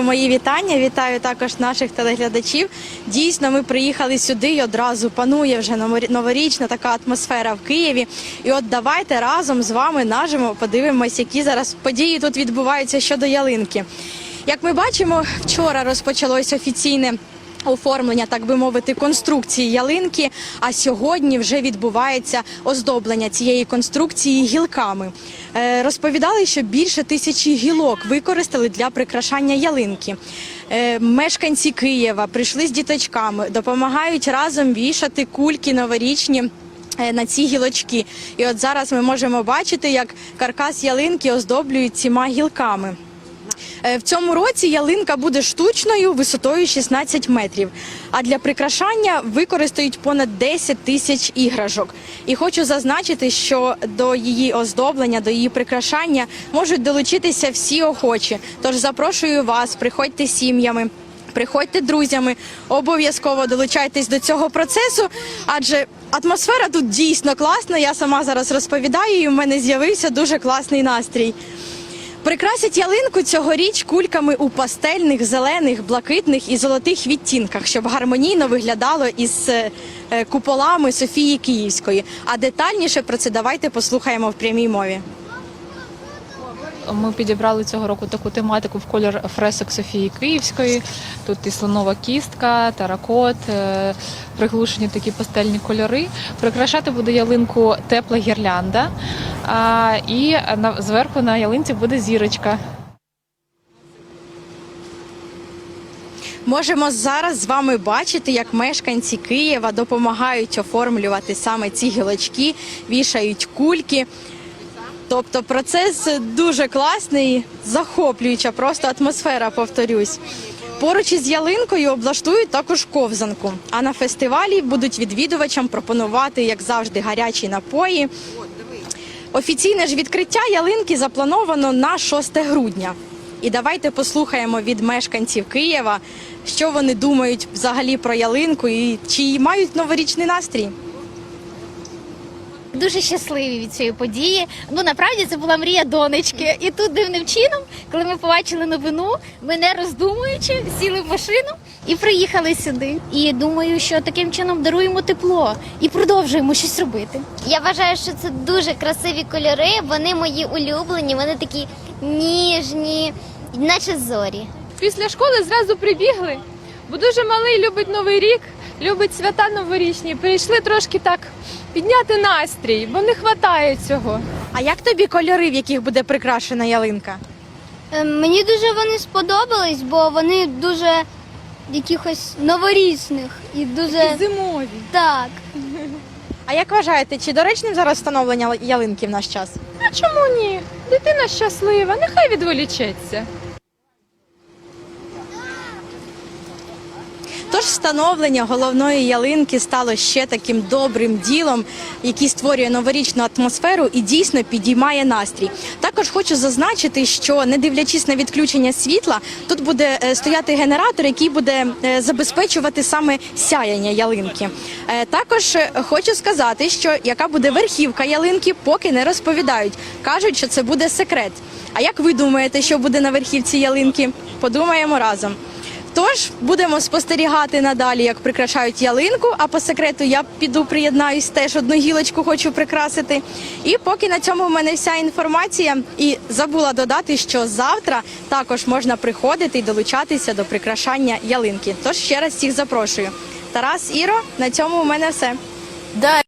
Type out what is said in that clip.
Мої вітання, вітаю також наших телеглядачів. Дійсно, ми приїхали сюди і одразу панує вже новорічна така атмосфера в Києві. І от давайте разом з вами нажимо, подивимось, які зараз події тут відбуваються щодо ялинки. Як ми бачимо, вчора розпочалось офіційне. Оформлення, так би мовити, конструкції ялинки. А сьогодні вже відбувається оздоблення цієї конструкції гілками. Е, розповідали, що більше тисячі гілок використали для прикрашання ялинки. Е, мешканці Києва прийшли з діточками, допомагають разом вішати кульки новорічні. е, На ці гілочки, і от зараз ми можемо бачити, як каркас ялинки оздоблюють цими гілками. Е, В цьому році ялинка буде штучною висотою 16 метрів. А для прикрашання використають понад 10 тисяч іграшок. І хочу зазначити, що до її оздоблення, до її прикрашання можуть долучитися всі охочі. Тож запрошую вас, приходьте сім'ями. Приходьте друзями, обов'язково долучайтесь до цього процесу, адже атмосфера тут дійсно класна. Я сама зараз розповідаю, і в мене з'явився дуже класний настрій. Прикрасять ялинку цьогоріч кульками у пастельних, зелених, блакитних і золотих відтінках, щоб гармонійно виглядало із е, куполами Софії Київської. А детальніше про це давайте послухаємо в прямій мові. Ми підібрали цього року таку тематику в колір фресок Софії Київської. Тут і слонова кістка, таракот, е, приглушені такі пастельні кольори. Прикрашати буде ялинку тепла гірлянда, і зверху на ялинці буде зірочка. Можемо зараз з вами бачити, як мешканці Києва допомагають оформлювати саме ці гілочки, вішають кульки. Тобто процес дуже класний, захоплююча просто атмосфера, повторюсь. Поруч із ялинкою облаштують також ковзанку. А на фестивалі будуть відвідувачам пропонувати, як завжди, гарячі напої. Офіційне ж відкриття ялинки заплановано на 6 грудня. І давайте послухаємо від мешканців Києва, що вони думають взагалі про ялинку і чи мають новорічний настрій. Дуже щасливі від цієї події. Ну направді це була мрія донечки. І тут дивним чином, коли ми побачили новину, ми не роздумуючи сіли в машину і приїхали сюди. І думаю, що таким чином даруємо тепло і продовжуємо щось робити. Я вважаю, що це дуже красиві кольори. Вони мої улюблені, вони такі ніжні, наче зорі. Після школи зразу прибігли, бо дуже малий любить новий рік, любить свята новорічні. Прийшли трошки так підняти настрій, бо не вистачає цього. А як тобі кольори, в яких буде прикрашена ялинка? Ем, Мені дуже вони сподобались, бо вони дуже якихось новорічних і дуже Зимові. так. А як вважаєте, чи доречним зараз встановлення ялинки в наш час? А чому ні? Дитина щаслива, нехай відволічеться. Тож встановлення головної ялинки стало ще таким добрим ділом, який створює новорічну атмосферу і дійсно підіймає настрій. Також хочу зазначити, що не дивлячись на відключення світла, тут буде е, стояти генератор, який буде е, забезпечувати саме сяяння ялинки. Е, Також хочу сказати, що яка буде верхівка ялинки, поки не розповідають. кажуть, що це буде секрет. А як ви думаєте, що буде на верхівці ялинки? Подумаємо разом. Тож будемо спостерігати надалі, як прикрашають ялинку. А по секрету я піду приєднаюсь, теж одну гілочку хочу прикрасити. І поки на цьому в мене вся інформація. І забула додати, що завтра також можна приходити і долучатися до прикрашання ялинки. Тож ще раз всіх запрошую. Тарас Іро, на цьому у мене все.